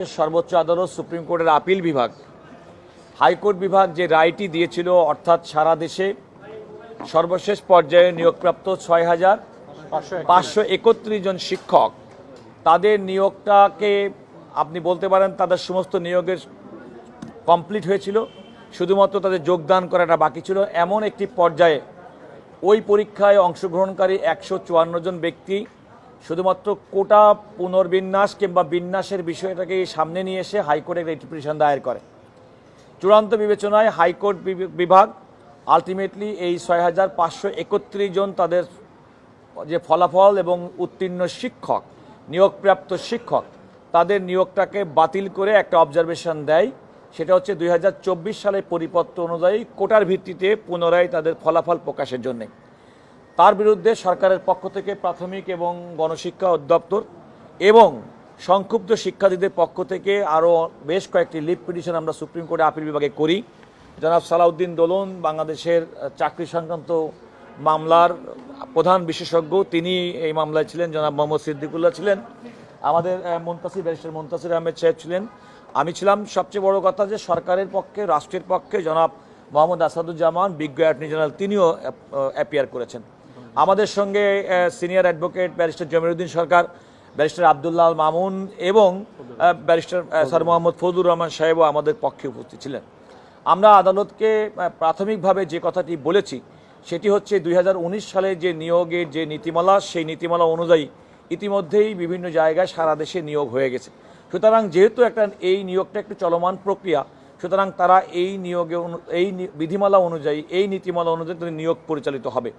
সর্বোচ্চ আদালত সুপ্রিম কোর্টের আপিল বিভাগ, হাইকোর্ট বিভাগ যে রায়টি দিয়েছিল, অর্থাৎ সারা দেশে সর্বশেষ পর্যায়ে নিয়োগপ্রাপ্ত ছয় হাজার পাঁচশো একত্রিশ জন শিক্ষক। তাদের নিয়োগটাকে আপনি বলতে পারেন, তাদের সমস্ত নিয়োগের কমপ্লিট হয়েছিল, শুধুমাত্র তাদের যোগদান করাটা বাকি ছিল। এমন একটি পর্যায়ে ওই পরীক্ষায় অংশগ্রহণকারী একশো চুয়ান্ন জন ব্যক্তি শুধুমাত্র কোটা পুনর্বিন্যাস কিংবা বিন্যাসের বিষয়টাকে সামনে নিয়ে এসে হাইকোর্টে একটি পিটিশন দায়ের করে। চূড়ান্ত বিবেচনায় হাইকোর্ট বিভাগ আলটিমেটলি এই ছয় হাজার পাঁচশো একত্রিশ জন তাদের যে ফলাফল এবং উত্তীর্ণ শিক্ষক, নিয়োগপ্রাপ্ত শিক্ষক, তাদের নিয়োগটাকে বাতিল করে একটা অবজারভেশন দেয়। সেটা হচ্ছে দুই সালের পরিপত্র অনুযায়ী কোটার ভিত্তিতে পুনরায় তাদের ফলাফল প্রকাশের জন্যে। তার বিরুদ্ধে সরকারের পক্ষ থেকে প্রাথমিক এবং গণশিক্ষা অধিদপ্তর এবং সংক্ষুব্ধ শিক্ষার্থীদের পক্ষ থেকে আরও বেশ কয়েকটি লিভ পিটিশন আমরা সুপ্রিম কোর্টে আপিল বিভাগে করি। জনাব সালাউদ্দিন দোলন, বাংলাদেশের চাকরি সংক্রান্ত মামলার প্রধান বিশেষজ্ঞ, তিনি এই মামলায় ছিলেন, জনাব মোহাম্মদ সিদ্দিকুল্লাহ ছিলেন। আমাদের মুনতাসির, ব্যারিস্টার মুনতাসির আহমেদ সাহেব ছিলেন। আমি ছিলাম সবচেয়ে বড় কথা যে সরকারের পক্ষে, রাষ্ট্রের পক্ষে জনাব মোহাম্মদ আসাদুজ্জামান বিজ্ঞ অ্যাটর্নি জেনারেল তিনিও অ্যাপিয়ার করেছেন। আমাদের সঙ্গে senior advocate barrister Jamiruddin Sarkar barrister Abdullah Mamun এবং ব্যারিস্টার স্যার মোহাম্মদ ফজলুর রহমান সাহেবও আমাদের পক্ষে উপস্থিত ছিলেন। আমরা আদালতকে প্রাথমিকভাবে যে কথাটি বলেছি, সেটি হচ্ছে দু হাজার উনিশ সালে যে নিয়োগের যে নীতিমালা, সেই নীতিমালা অনুযায়ী ইতিমধ্যেই বিভিন্ন জায়গায় সারা দেশে নিয়োগ হয়ে গেছে। সুতরাং যেহেতু একটা, এই নিয়োগটা একটি চলমান প্রক্রিয়া সুতরাং তারা এই নিয়োগে অনু- এই বিধিমালা অনুযায়ী এই নীতিমালা অনুযায়ী তাদের নিয়োগ পরিচালিত হবে।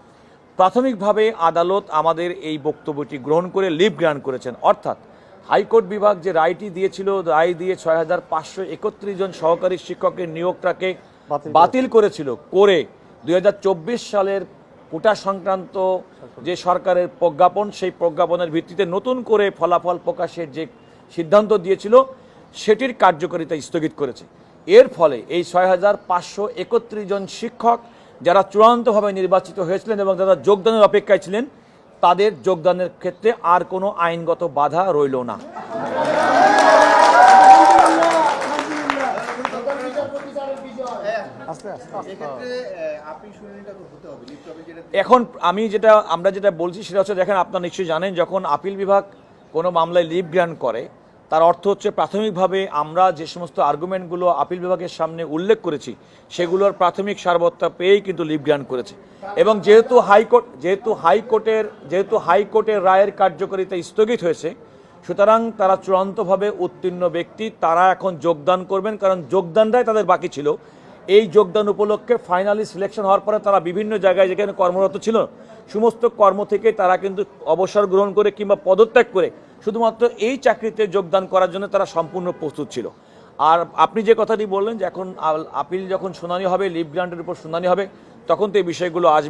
প্রাথমিকভাবে আদালত আমাদের এই বক্তব্যটি গ্রহণ করে লিভ গ্রান্ট করেছেন। অর্থাৎ হাইকোর্ট বিভাগ যে রায়টি দিয়েছিল রায় দিয়ে ছয় হাজার পাঁচশো একত্রিশ জন সহকারী শিক্ষকের নিয়োগটাকে বাতিল করেছিল করে দু হাজার চব্বিশ সালের কোটা সংক্রান্ত যে সরকারের প্রজ্ঞাপন সেই প্রজ্ঞাপনের ভিত্তিতে নতুন করে ফলাফল প্রকাশের যে সিদ্ধান্ত দিয়েছিল সেটির কার্যকারিতা স্থগিত করেছে। এর ফলে এই ছয় হাজার পাঁচশো একত্রিশ জন শিক্ষক যারা চূড়ান্তভাবে নির্বাচিত হয়েছিলেন এবং যারা যোগদানের অপেক্ষায় ছিলেন, তাদের যোগদানের ক্ষেত্রে আর কোনো আইনগত বাধা রইল না। এখন আমি যেটা, আমরা যেটা বলছি সেটা হচ্ছে, দেখেন আপনারা নিশ্চয়ই জানেন, যখন আপিল বিভাগ কোনো মামলায় লিভ গ্রান্ট করে তার অর্থ হচ্ছে প্রাথমিকভাবে আমরা যে সমস্ত আর্গুমেন্টগুলো আপিল বিভাগের সামনে উল্লেখ করেছি, সেগুলোর প্রাথমিক সারবত্তা পেয়েই কিন্তু লিভ গ্রান্ট করেছে। এবং যেহেতু হাইকোর্ট, যেহেতু হাইকোর্টের যেহেতু হাইকোর্টের রায়ের কার্যকারিতা স্থগিত হয়েছে, সুতরাং তারা চূড়ান্তভাবে উত্তীর্ণ ব্যক্তি, তারা এখন যোগদান করবেন, কারণ যোগদানটাই তাদের বাকি ছিল। এই যোগদান উপলক্ষে ফাইনালি সিলেকশন হওয়ার পরে তারা বিভিন্ন জায়গায় যেখানে কর্মরত ছিল, সমস্ত কর্ম থেকে তারা কিন্তু অবসর গ্রহণ করে কিংবা পদত্যাগ করে শুধুমাত্র এই চাকরিতে যোগদান করার জন্য তারা সম্পূর্ণ প্রস্তুত ছিল। আর আপনি যে কথাটি বললেন যে এখন আপিল যখন শুনানি হবে লিভ গ্রান্টের উপর শুনানি হবে, তখন তো এই বিষয়গুলো আসবে।